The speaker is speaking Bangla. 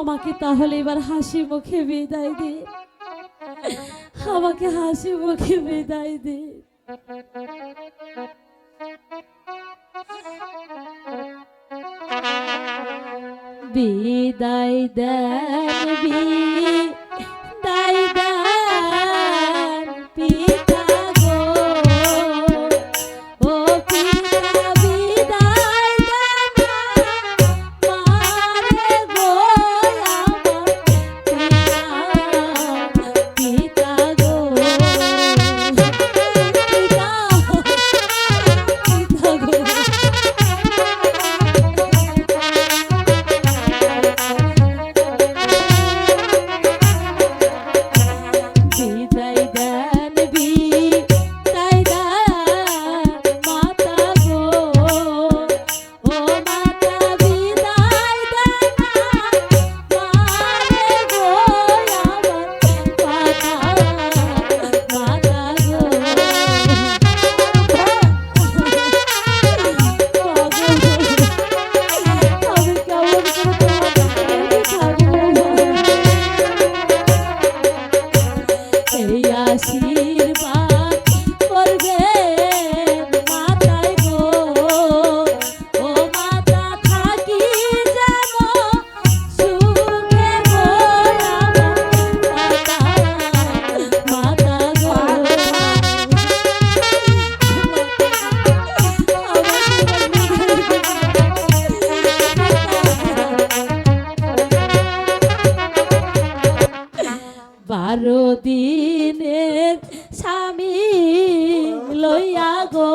আমাকে তাহলে এবার হাসি মুখে বিদায় দে। আমাকে হাসি মুখে বিদায় দে। বিদায় দেবী বারো দিনের স্বামী লইয়া গো।